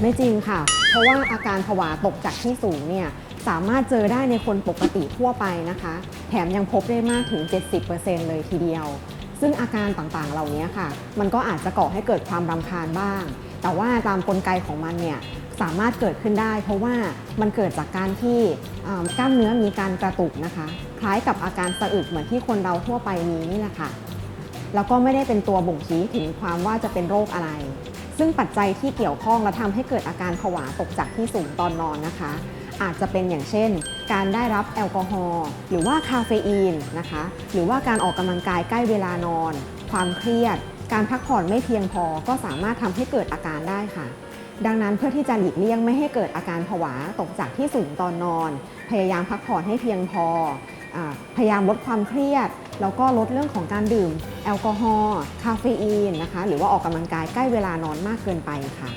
ไม่จริงค่ะ เพราะว่าอาการผวาตกจากที่สูงเนี่ยสามารถเจอได้ในคนปกติทั่วไปนะคะ แถมยังพบได้มากถึง 70%เลยทีเดียว ซึ่งอาการต่างๆ เหล่านี้ค่ะ มันก็อาจจะก่อให้เกิดความรำคาญบ้าง แต่ว่าตามกลไกของมันเนี่ยสามารถเกิดขึ้นได้ เพราะว่ามันเกิดจากการที่กล้ามเนื้อมีการกระตุกนะคะ คล้ายกับอาการสะอึกเหมือนที่คนเราทั่วไปมีนี่แหละค่ะ แล้วก็ไม่ได้เป็นตัวบ่งชี้ถึงความว่าจะเป็นโรคอะไร ซึ่งปัจจัยที่เกี่ยวข้องและทำให้เกิดอาการผวาตกจากที่สูงตอนนอนนะคะ อาจจะเป็นอย่างเช่น การได้รับแอลกอฮอล์หรือว่าคาเฟอีนนะคะ หรือว่าการออกกำลังกายใกล้เวลานอน ความเครียด การพักผ่อนไม่เพียงพอก็สามารถทำให้เกิดอาการได้ค่ะดังนั้นเพื่อที่จะหลีกเลี่ยงไม่ให้เกิดอาการผวาตกจากที่สูงตอนนอน พยายามพักผ่อนให้เพียงพออพยายามลดความเครียด แล้วก็ลดเรื่องของการดื่ม แอลกอฮอล์คาเฟอีนนะคะ หรือว่าออกกำลังกายใกล้เวลานอนมากเกินไปค่ะ